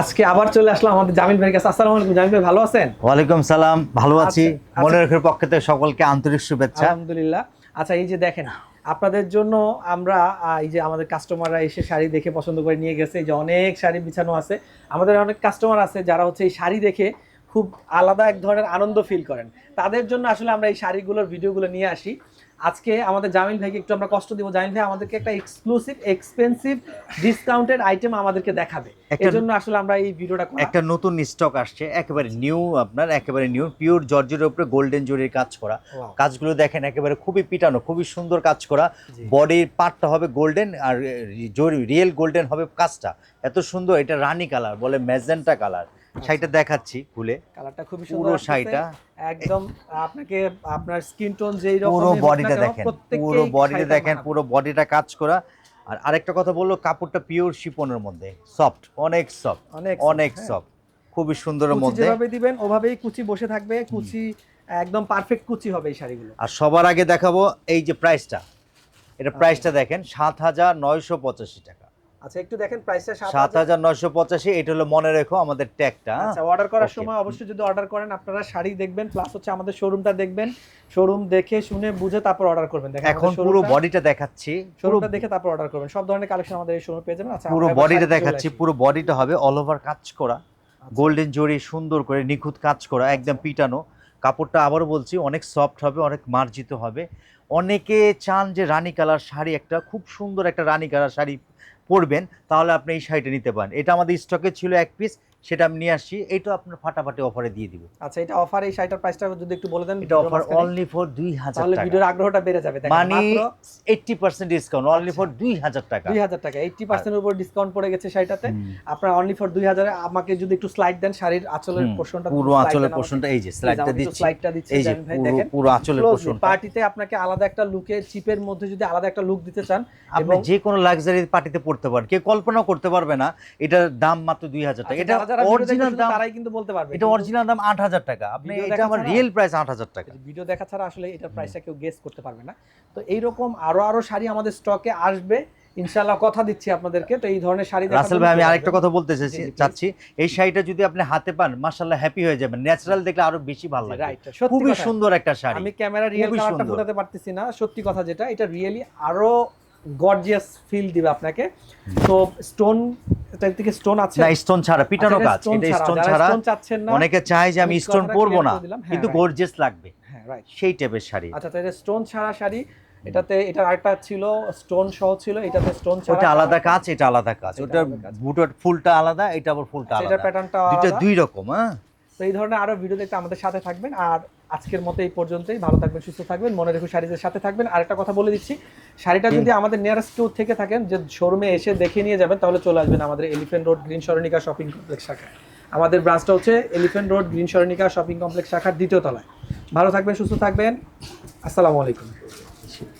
আজকে আবার চলে আসলাম আমাদের জামিল ভাইয়ের কাছে। আসসালামু আলাইকুম জামিল ভাই ভালো আছেন? ওয়ালাইকুম সালাম ভালো আছি। আচ্ছা, মনে রেখের পক্ষ থেকে সকলকে আন্তরিক শুভেচ্ছা। আলহামদুলিল্লাহ। আচ্ছা এই যে দেখেন আপনাদের জন্য আমরা এই যে আমাদের কাস্টমাররা এসে শাড়ি দেখে পছন্দ করে নিয়ে গেছে। এই যে অনেক শাড়ি বিছানো আছে। আমাদের অনেক কাস্টমার আছে যারা হচ্ছে এই শাড়ি দেখে খুব আলাদা এক ধরনের আনন্দ ফিল করেন। তাদের জন্য আসলে আমরা এই শাড়িগুলোর ভিডিওগুলো নিয়ে আসি। আজকে আমাদের জামিল ভাইকে একটু আমরা কষ্ট দিব। জামিল ভাই আমাদেরকে একটা এক্সক্লুসিভ এক্সপেন্সিভ ডিসকাউন্টেড আইটেম আমাদেরকে দেখাবে। একটা- এর জন্য আসলে আমরা এই ভিডিওটা। একটা নতুন স্টক আসছে একেবারে নিউ আপনার একেবারে নিউ পিওর জর্জের উপরে গোল্ডেন জরির কাজ করা। কাজগুলো দেখেন একেবারে খুবই পিটানো খুবই সুন্দর কাজ করা। বডির পার্টটা হবে গোল্ডেন আর জরি রিয়েল গোল্ডেন হবে কাজটা। এত সুন্দর এটা রানী কালার বলে ম্যাজেন্টা কালার শাড়িটা দেখাচ্ছি খুলে। কালারটা খুবই পুরো সুন্দর আসতেছে। শাড়িটা। একদম আপনাকে আপনার স্কিন টোন যেই রকম পুরো বডিটা দেখেন পুরো বডিটা দেখেন পুরো বডিটা কাজ করা। আর আরেকটা কথা বলল কাপড়টা পিওর শিপনের মধ্যে। সফট অনেক সফট অনেক অনেক হ্যাঁ। সফট খুবই সুন্দরের কুচি মধ্যে। যেভাবে দিবেন ওভাবেই কুচি বসে থাকবে। কুচি একদম পারফেক্ট কুচি হবে এই শাড়িগুলো। আর সবার আগে দেখাবো এই যে প্রাইসটা এটা প্রাইসটা দেখেন সাত হাজার নয়শো পঁচাশি টাকা। আচ্ছা একটু দেখেন প্রাইসটা সাত হাজার। নয়শো পঁচাশি এটা হলো মনে রেখো আমাদের ট্যাগটা আচ্ছা অর্ডার করার সময় অবশ্যই যদি অর্ডার করেন আপনারা শাড়ি দেখবেন প্লাস হচ্ছে আমাদের শোরুমটা দেখবেন। শোরুম দেখে শুনে বুঝে তারপর অর্ডার করবেন। দেখেন এখন পুরো বডিটা দেখাচ্ছি। শোরুমটা দেখে তারপর অর্ডার করবেন। সব ধরনের কালেকশন আমাদের এই শোরুমে পেয়ে যাবেন। আচ্ছা পুরো বডিটা দেখাচ্ছি। পুরো বডিটা হবে অল ওভার কাজ করা। আচ্ছা। গোল্ডেন জরি সুন্দর করে নিখুঁত কাজ করা একদম পিটানো। কাপড়টা আবারও বলছি অনেক সফট হবে অনেক মার্জিত হবে। অনেকে চান যে রানী কালার শাড়ি একটা, খুব সুন্দর একটা রানী কালার শাড়ি পরবেন, তাহলে আপনি এই শাড়িটা নিতে পারেন। এটা আমাদের স্টকে ছিল এক পিস সেটা আমি নিয়ে আসছি। এটা আপনার ফাটাফাটি অফারে দিয়ে দিব। আচ্ছা এটা অফার এই শাড়িটার প্রাইসটা যদি একটু বলে দেন এটা অফার অনলি ফর দুই হাজার তাহলে ভিডিওর আগ্রহটা বেড়ে যাবে। মানে মাত্র eighty percent discount only for দুই হাজার টাকা। দুই হাজার টাকা এইটটি পার্সেন্টের উপর ডিসকাউন্ট পড়ে গেছে শাড়িটাতে। আপনার অনলি ফর দুই হাজারে আমাকে যদি একটু স্লাইড দেন শাড়ির আঁচলের পোর্শনটা পুরো আঁচলের পোর্শনটা এই যে স্লাইডটা দিচ্ছি। স্লাইডটা দিচ্ছি এই যে ভাই পুরো দেখেন। পুরো আঁচলের পোর্শনটা পার্টিতে আপনাকে আলাদা একটা লুকে চিপের মধ্যে যদি আলাদা একটা লুক দিতে চান আপনি যে কোনো লাক্সারি পার্টিতে পড়তে পারেন। কেউ কল্পনা করতে পারবে না এটার দাম মাত্র দুই হাজার টাকা। আচ্ছা, এটা যারা যারা video দেখবে অরিজিনাল দাম তারাই কিন্তু বলতে পারবে এটা অরিজিনাল দাম আট হাজার টাকা। আপনি এটা আমার রিয়েল প্রাইস আট হাজার টাকা। ভিডিও দেখা ছাড়া আসলে এটার প্রাইসটা কেউ গেস করতে পারবে না। তো এইরকম আরও আরও শাড়ি আমাদের স্টকে আসবে। ইনশাআল্লাহ কথা দিচ্ছি আপনাদেরকে। তো এই ধরনের শাড়ি রাসেল ভাই আমি আরেকটা কথা বলতে চাইছি জি, জি, please। চাচ্ছি এই শাড়িটা যদি আপনি হাতে পান মাশাআল্লাহ হ্যাপি হয়ে যাবেন। ন্যাচারাল দেখলে আরও বেশি ভালো সত্যি খুবই সুন্দর একটা শাড়ি। আমি ক্যামেরা রিয়েল কালারটা ফোটাতে পারতেছি না। সত্যি কথা যেটা এটা রিয়েলি আরও গর্জিয়াস ফিল দিবে আপনাকে। তো স্টোন এটার স্টোন আছে। না স্টোন ছাড়া পিটানো আচ্ছা, কাজ এটা স্টোন ছাড়া অনেকে চায় যে আমি স্টোন পরবো না কিন্তু গর্জিয়াস লাগবে। হ্যাঁ রাইট সেই টাইপের শাড়ি। আচ্ছা তাহলে স্টোন ছাড়া শাড়ি এটাতে এটা আরেকটা ছিল স্টোন সহ ছিল এটাতে স্টোন ছাড়া ওটা আলাদা কাজ এটা আলাদা কাজ। ওটা। বুটের ফুলটা আলাদা এটা আবার ফুলটা আলাদা। এটা প্যাটার্নটা দুইটা দুই রকম হ্যাঁ। তো এই ধরনের আরও ভিডিও দেখতে আমাদের সাথে থাকবেন। আর আজকের মতো এই পর্যন্তই। ভালো থাকবেন সুস্থ থাকবেন। মনে রেখে শাড়িদের সাথে থাকবেন। আর একটা কথা বলে দিচ্ছি শাড়িটা যদি আমাদের নিয়ারেস্ট কেউ থেকে থাকেন যে শোরুমে এসে দেখে নিয়ে যাবেন তাহলে চলে আসবেন আমাদের Elephant Road Green Saranika shopping complex শাখায়। আমাদের ব্রাঞ্চটা হচ্ছে Elephant Road Green Saranika shopping complex শাখার দ্বিতীয় তলায়। ভালো থাকবেন সুস্থ থাকবেন। আসসালামু আলাইকুম।